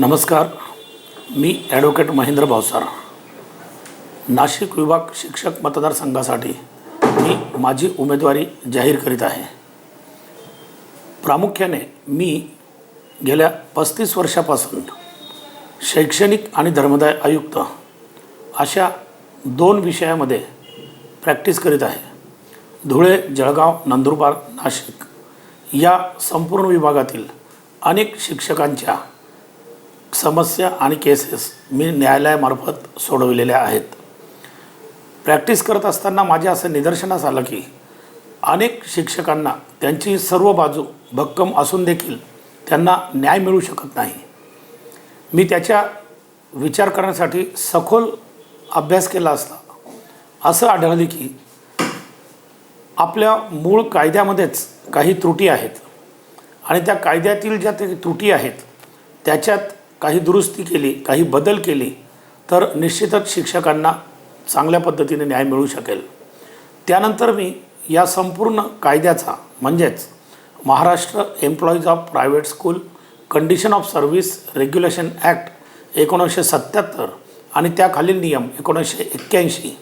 नमस्कार. मी ॲडव्होकेट महेंद्र भावसार नाशिक विभाग शिक्षक मतदारसंघासाठी मी माझी उमेदवारी जाहीर करीत आहे. प्रामुख्याने मी गेल्या पस्तीस वर्षापासून शैक्षणिक आणि धर्मदाय आयुक्त अशा दोन विषयामध्ये प्रॅक्टिस करीत आहे. धुळे जळगाव नंदुरबार नाशिक या संपूर्ण विभागातील अनेक शिक्षकांच्या समस्या आणि केसेस मी न्यायालयामार्फत सोडविलेल्या आहेत. प्रॅक्टिस करत असताना माझ्या असं निदर्शनास आलं की अनेक शिक्षकांना त्यांची सर्व बाजू भक्कम असून देखील त्यांना न्याय मिळू शकत नाही. मी त्याच्या विचार करण्यासाठी सखोल अभ्यास केला असता असं आढळले की आपल्या मूळ कायद्यामध्येच काही त्रुटी आहेत. आणि त्या कायद्यातील ज्या ते त्रुटी आहेत त्याच्यात काही दुरुस्ती केली काही बदल केली तर निश्चितच शिक्षकांना चांगल्या पद्धतीने न्याय मिळू शकेल. त्यानंतर मी या संपूर्ण कायद्याचा म्हणजेच Maharashtra employees of private school condition of service regulation act एकोणीसशे सत्त्याहत्तर आणि त्याखालील नियम एकोणीसशे एक्क्याऐंशी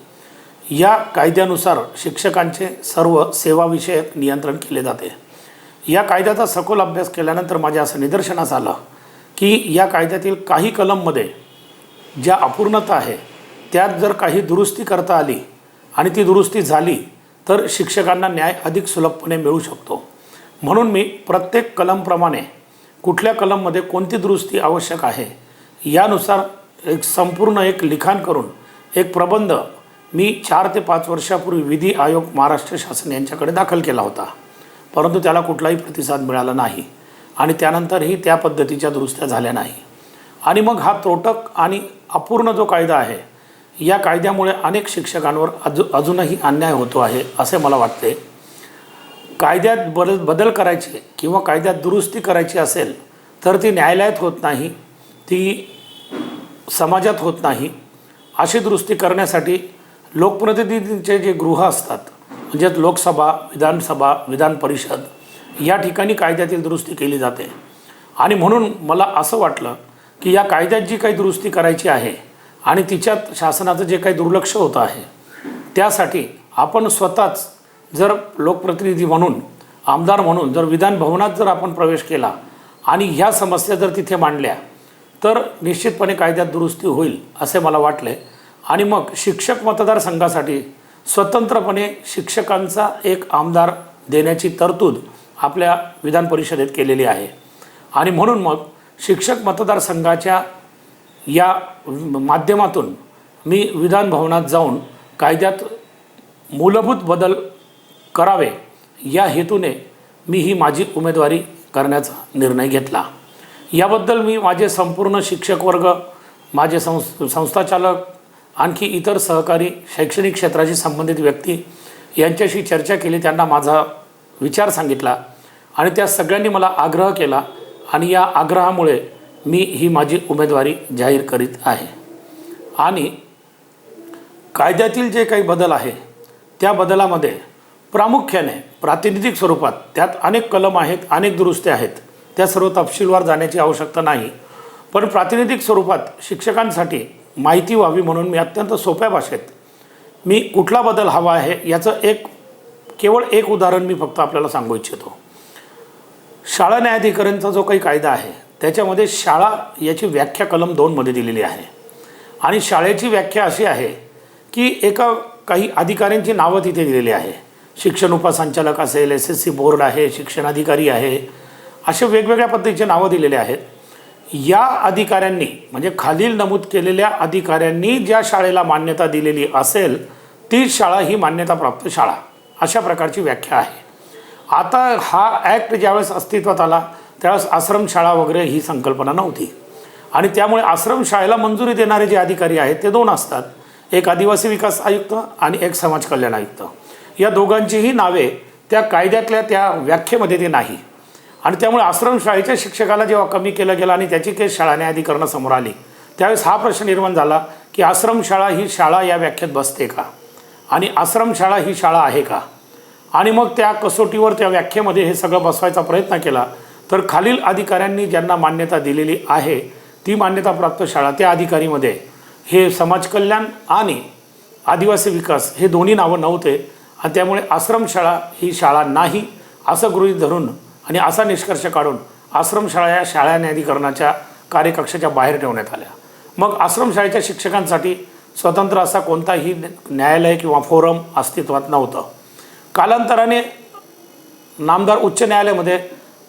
या कायद्यानुसार शिक्षकांचे सर्व सेवाविषयक नियंत्रण केले जाते. या कायद्याचा सखोल अभ्यास केल्यानंतर माझ्या असं निदर्शनास आलं की या कायद्यातील काही कलममध्ये ज्या अपूर्णता आहे त्यात जर काही दुरुस्ती करता आली आणि ती दुरुस्ती झाली तर शिक्षकांना न्याय अधिक सुलभपणे मिळू शकतो. म्हणून मी प्रत्येक कलमप्रमाणे कुठल्या कलममध्ये कोणती दुरुस्ती आवश्यक आहे यानुसार एक संपूर्ण एक लिखाण करून एक प्रबंध मी चार ते पाच वर्षापूर्वी विधी आयोग महाराष्ट्र शासन यांच्याकडे दाखल केला होता. परंतु त्याला कुठलाही प्रतिसाद मिळाला नाही. आणि त्यानंतरही त्या पद्धतीच्या दुरुस्त्या झाल्या नाही. आणि मग हा त्रोटक आणि अपूर्ण जो कायदा आहे या कायद्यामुळे अनेक शिक्षकांवर अजू अजूनही अन्याय होतो आहे असे मला वाटते. कायद्यात बदल बदल करायचे किंवा कायद्यात दुरुस्ती करायची असेल तर ती न्यायालयात होत नाही ती समाजात होत नाही. अशी दुरुस्ती करण्यासाठी लोकप्रतिनिधींचे जे गृह असतात म्हणजेच लोकसभा विधानसभा विधान परिषद या ठिकाणी कायद्यातील दुरुस्ती केली जाते. आणि म्हणून मला असं वाटलं की या कायद्यात जी काही दुरुस्ती करायची आहे आणि तिच्यात शासनाचं जे काही दुर्लक्ष होतं आहे त्यासाठी आपण स्वतःच जर लोकप्रतिनिधी म्हणून आमदार म्हणून जर विधान भवनात जर आपण प्रवेश केला आणि ह्या समस्या जर तिथे मांडल्या तर निश्चितपणे कायद्यात दुरुस्ती होईल असे मला वाटले. आणि मग शिक्षक मतदारसंघासाठी स्वतंत्रपणे शिक्षकांचा एक आमदार देण्याची तरतूद आपल्या विधान परिषदेत केलेली आहे. आणि म्हणून मग शिक्षक मतदारसंघाच्या या माध्यमातून मी विधान भवनात जाऊन कायद्यात मूलभूत बदल करावे या हेतूने मी ही माझी उमेदवारी करण्याचा निर्णय घेतला. याबद्दल मी माझे संपूर्ण शिक्षक वर्ग माझे संस संस्थाचालक आणखी इतर सहकारी शैक्षणिक क्षेत्राशी संबंधित व्यक्ती यांच्याशी चर्चा केली. त्यांना माझा विचार सांगितला आणि त्या सगळ्यांनी मला आग्रह केला आणि या आग्रहामुळे मी ही माझी उमेदवारी जाहीर करीत आहे. आणि कायद्यातील जे काही बदल आहे त्या बदलामध्ये प्रामुख्याने प्रातिनिधिक स्वरूपात त्यात अनेक कलम आहेत अनेक दुरुस्त्या आहेत. त्या सर्व तपशीलवार जाण्याची आवश्यकता नाही. पण प्रातिनिधिक स्वरूपात शिक्षकांसाठी माहिती व्हावी म्हणून मी अत्यंत सोप्या भाषेत मी कुठला बदल हवा आहे याचं एक केवळ एक उदाहरण मी फक्त आपल्याला सांगू इच्छितो. शाळा न्यायाधिकरणचा जो काही कायदा आहे त्याच्यामध्ये शाळा याची व्याख्या कलम दोनमध्ये दिलेली आहे. आणि शाळेची व्याख्या अशी आहे की एका काही अधिकाऱ्यांची नावं तिथे दिलेली आहे. शिक्षण उपसंचालक असेल एस एस सी बोर्ड आहे शिक्षणाधिकारी आहे असे वेगवेगळ्या पद्धतीचे नावं दिलेले आहेत. या अधिकाऱ्यांनी म्हणजे खालील नमूद केलेल्या अधिकाऱ्यांनी ज्या शाळेला मान्यता दिलेली असेल ती शाळा ही मान्यताप्राप्त शाळा. अशा प्रकारची व्याख्या आहे. आता हा ॲक्ट ज्यावेळेस अस्तित्वात आला त्यावेळेस आश्रमशाळा वगैरे ही संकल्पना नव्हती. आणि त्यामुळे आश्रमशाळेला मंजुरी देणारे जे अधिकारी आहेत ते दोन असतात. एक आदिवासी विकास आयुक्त आणि एक समाज कल्याण आयुक्त. या दोघांचीही नावे त्या कायद्यातल्या त्या व्याख्येमध्ये ते नाही. आणि त्यामुळे आश्रमशाळेच्या शिक्षकाला जेव्हा कमी केलं गेलं आणि त्याची केस शाळा न्यायाधिकरणासमोर आली त्यावेळेस हा प्रश्न निर्माण झाला की आश्रमशाळा ही शाळा या व्याख्येत बसते का? आणि आश्रमशाळा ही शाळा आहे का? आणि मग त्या कसोटीवर त्या व्याख्येमध्ये हे सगळं बसवायचा प्रयत्न केला तर खालील अधिकाऱ्यांनी ज्यांना मान्यता दिलेली आहे ती मान्यताप्राप्त शाळा त्या अधिकारीमध्ये. हे समाजकल्याण आणि आदिवासी विकास हे दोन्ही नावं नव्हते आणि त्यामुळे आश्रमशाळा ही शाळा नाही असं गृहीत धरून आणि असा निष्कर्ष काढून आश्रमशाळा या शाळा न्यायाधिकरणाच्या कार्यकक्षाच्या बाहेर ठेवण्यात आल्या. मग आश्रमशाळेच्या शिक्षकांसाठी स्वतंत्र असा कोणताही न्यायालय किंवा फोरम अस्तित्वात नव्हतं. कालांतराने नामदार उच्च न्यायालयामध्ये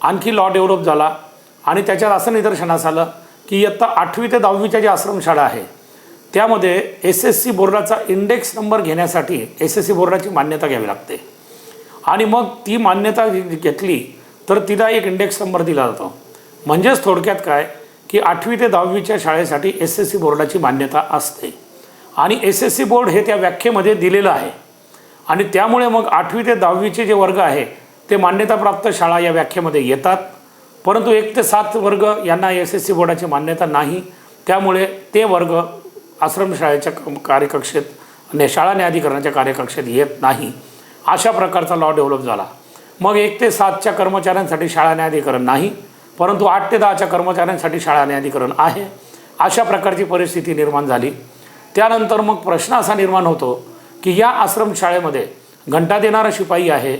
आणखी लॉ डेव्हलप झाला आणि त्याच्यात असं निदर्शनास आलं की इयत्ता आठवी ते दहावीच्या ज्या आश्रमशाळा आहे त्यामध्ये एस एस सी बोर्डाचा इंडेक्स नंबर घेण्यासाठी एस एस सी बोर्डाची मान्यता घ्यावी लागते. आणि मग ती मान्यता घेतली तर तिला एक इंडेक्स नंबर दिला जातो. म्हणजेच थोडक्यात काय की आठवी ते दहावीच्या शाळेसाठी एस एस सी बोर्डाची मान्यता असते. आणि एस एस सी बोर्ड हे त्या व्याख्येमध्ये दिलेलं आहे. आणि त्यामुळे मग आठवी ते दहावीचे जे वर्ग आहे ते मान्यताप्राप्त शाळा या व्याख्येमध्ये येतात. परंतु एक ते सात वर्ग यांना एस एस सी बोर्डाची मान्यता नाही. त्यामुळे ते वर्ग आश्रमशाळेच्या कार्यकक्षेत शाळा न्यायाधिकरणाच्या कार्यकक्षेत येत नाही. अशा प्रकारचा लॉ डेव्हलप झाला. मग एक ते सातच्या कर्मचाऱ्यांसाठी शाळा न्यायाधिकरण नाही परंतु आठ ते दहाच्या कर्मचाऱ्यांसाठी शाळा न्यायाधिकरण आहे. अशा प्रकारची परिस्थिती निर्माण झाली. त्यानंतर मग प्रश्न असा निर्माण होतो की या आश्रमशाळेमध्ये घंटा देणारा शिपाई आहे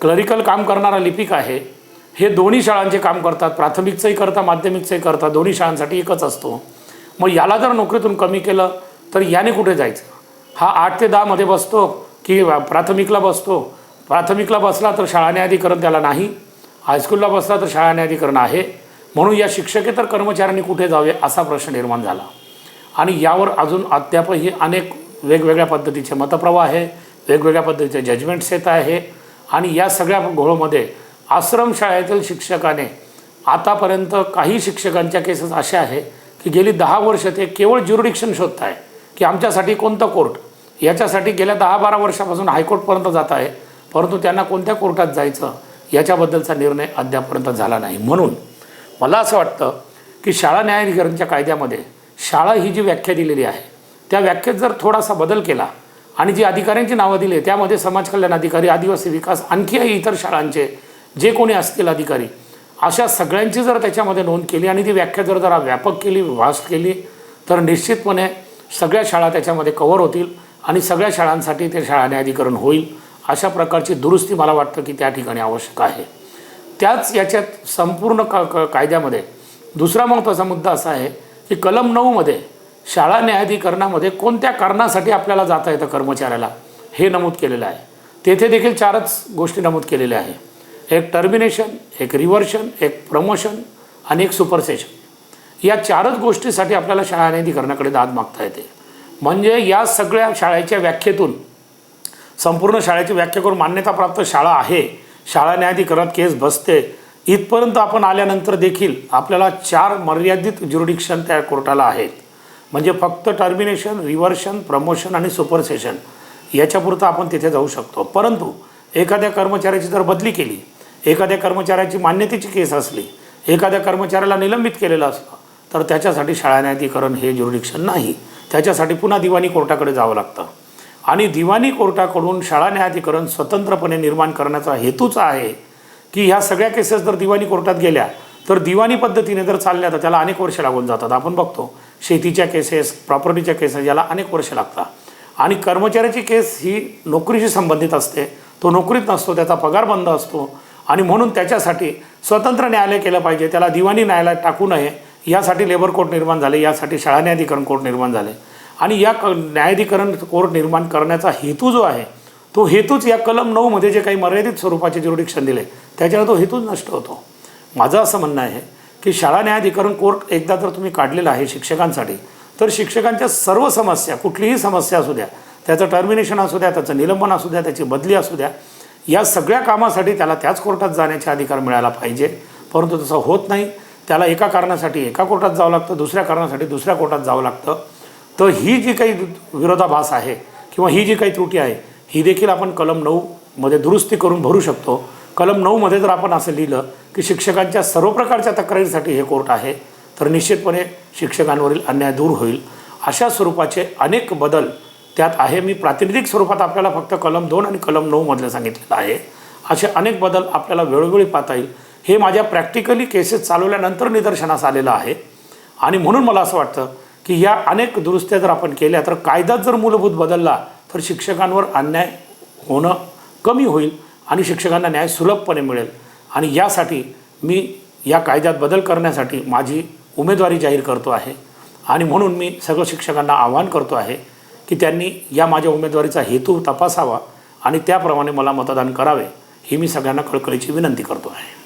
क्लरिकल काम करणारा लिपिक आहे हे दोन्ही शाळांचे काम करतात प्राथमिकचंही करता माध्यमिकचंही करता दोन्ही शाळांसाठी एकच असतो. मग याला जर नोकरीतून कमी केलं तर याने कुठे जायचं? हा आठ ते दहामध्ये बसतो की प्राथमिकला बसतो. प्राथमिकला बसला तर शाळा न्यायाधिकरण त्याला नाही. हायस्कूलला बसला तर शाळा न्यायाधिकरण आहे. म्हणून या शिक्षकेतर कर्मचाऱ्यांनी कुठे जावे असा प्रश्न निर्माण झाला. आणि यावर अजून अद्यापही अनेक वेगवेगळ्या पद्धतीचे मतप्रवाह आहे वेगवेगळ्या पद्धतीचे जजमेंट्स येत आहे आणि या सगळ्या घोळमध्ये आश्रमशाळेतील शिक्षकाने आतापर्यंत काही शिक्षकांच्या केसेस अशा आहे की गेली दहा वर्ष ते केवळ ज्युरिडिक्शन शोधत आहे की आमच्यासाठी कोणतं कोर्ट याच्यासाठी गेल्या दहा बारा वर्षापासून हायकोर्टपर्यंत जात आहे परंतु त्यांना कोणत्या कोर्टात जायचं? याच्याबद्दलचा निर्णय अद्यापर्यंत झाला नाही. म्हणून मला असं वाटतं की शाळा न्यायाधिकरणच्या कायद्यामध्ये शाळा ही जी व्याख्या दिलेली आहे त्या व्याख्येत जर थोडासा बदल केला आणि जी अधिकाऱ्यांची नावं दिली त्यामध्ये समाज कल्याण अधिकारी आदिवासी विकास आणखीही इतर शाळांचे जे कोणी असतील अधिकारी अशा सगळ्यांची जर त्याच्यामध्ये नोंद केली आणि ती व्याख्या जर जरा व्यापक केली वास्ट केली तर निश्चितपणे सगळ्या शाळा त्याच्यामध्ये कव्हर होतील आणि सगळ्या शाळांसाठी ते शाळा न्यायाधिकरण होईल अशा प्रकारची दुरुस्ती मला वाटतं की त्या ठिकाणी आवश्यक आहे. त्याच याच्यात संपूर्ण क क कायद्यामध्ये दुसरा महत्त्वाचा मुद्दा असा आहे की कलम नऊमध्ये शाळा न्यायाधिकरणामध्ये कोणत्या कारणासाठी आपल्याला जाता येतं कर्मचाऱ्याला? हे नमूद केलेलं आहे. तेथे देखील चारच गोष्टी नमूद केलेल्या आहे. एक टर्मिनेशन एक रिव्हर्शन एक प्रमोशन आणि एक सुपरसेशन या चारच गोष्टीसाठी आपल्याला शाळा न्यायाधिकरणाकडे दाद मागता येते. म्हणजे या सगळ्या शाळेच्या व्याख्येतून संपूर्ण शाळेची व्याख्या करून मान्यताप्राप्त शाळा आहे. शाळा न्यायाधिकरणात केस बसते. इथपर्यंत आपण आल्यानंतर देखील आपल्याला चार मर्यादित ज्युरिडिक्शन त्या कोर्टाला आहेत. म्हणजे फक्त टर्मिनेशन रिव्हर्शन प्रमोशन आणि सुपरसेशन याच्यापुरतं आपण तिथे जाऊ शकतो. परंतु एखाद्या कर्मचाऱ्याची जर बदली केली एखाद्या कर्मचाऱ्याची मान्यतेची केस असली एखाद्या कर्मचाऱ्याला निलंबित केलेलं असलं तर त्याच्यासाठी शाळा न्यायाधिकरण हे ज्युरिडिक्शन नाही. त्याच्यासाठी पुन्हा दिवाणी कोर्टाकडे जावं लागतं. आणि दिवाणी कोर्टाकडून शाळा न्यायाधिकरण स्वतंत्रपणे निर्माण करण्याचा हेतूच आहे की ह्या सगळ्या केसेस जर दिवाणी कोर्टात गेल्या तर दिवाणी पद्धतीने जर चालल्या तर त्याला अनेक वर्ष लागून जातात. आपण बघतो शेतीच्या केसेस प्रॉपर्टीच्या केसेस याला अनेक वर्ष लागतात. आणि कर्मचाऱ्याची केस ही नोकरीशी संबंधित असते. तो नोकरीत नसतो त्याचा पगार बंद असतो. आणि म्हणून त्याच्यासाठी स्वतंत्र न्यायालय केलं पाहिजे. त्याला दिवाणी न्यायालयात टाकू नये. यासाठी लेबर कोर्ट निर्माण झाले. यासाठी शाळा न्यायाधिकरण कोर्ट निर्माण झाले. आणि या क न्यायाधिकरण कोर्ट निर्माण करण्याचा हेतू जो आहे तो हेतूच या कलम नऊमध्ये जे काही मर्यादित स्वरूपाचे ज्युरिडिक्शन दिले त्याच्यावर तो हेतूच नष्ट होतो. माझं असं म्हणणं आहे की शाळा न्यायाधिकरण कोर्ट एकदा जर तुम्ही काढलेला आहे शिक्षकांसाठी तर शिक्षकांच्या सर्व समस्या कुठलीही समस्या असू द्या त्याचं टर्मिनेशन असू द्या त्याचं निलंबन असू द्या त्याची बदली असू द्या या सगळ्या कामासाठी त्याला त्याच कोर्टात जाण्याचा अधिकार मिळाला पाहिजे. परंतु तसं होत नाही. त्याला एका कारणासाठी एका कोर्टात जावं लागतं दुसऱ्या कारणासाठी दुसऱ्या कोर्टात जावं लागतं. तर ही जी काही विरोधाभास आहे किंवा ही जी काही त्रुटी आहे ही देखील आपण कलम नऊमध्ये दुरुस्ती करून भरू शकतो. कलम नऊमध्ये जर आपण असं लिहिलं की शिक्षकांच्या सर्व प्रकारच्या तक्रारीसाठी हे कोर्ट आहे तर निश्चितपणे शिक्षकांवरील अन्याय दूर होईल. अशा स्वरूपाचे अनेक बदल त्यात आहे. मी प्रातिनिधिक स्वरूपात आपल्याला फक्त कलम दोन आणि कलम नऊमधलं सांगितलेलं आहे. असे अनेक बदल आपल्याला वेळोवेळी पाहता येईल. हे माझ्या प्रॅक्टिकली केसेस चालवल्यानंतर निदर्शनास आलेलं आहे. आणि म्हणून मला असं वाटतं की या अनेक दुरुस्त्या जर आपण केल्या तर कायदाच जर मूलभूत बदलला तर शिक्षकांवर अन्याय होणं कमी होईल आणि शिक्षकांना न्याय सुलभपणे मिळेल. आणि यासाठी मी या कायद्यात बदल करण्यासाठी माझी उमेदवारी जाहीर करतो आहे. आणि म्हणून मी सगळं शिक्षकांना आवाहन करतो आहे की त्यांनी या माझ्या उमेदवारीचा हेतू तपासावा आणि त्याप्रमाणे मला मतदान करावे ही मी सगळ्यांना कळकळीची विनंती करतो आहे.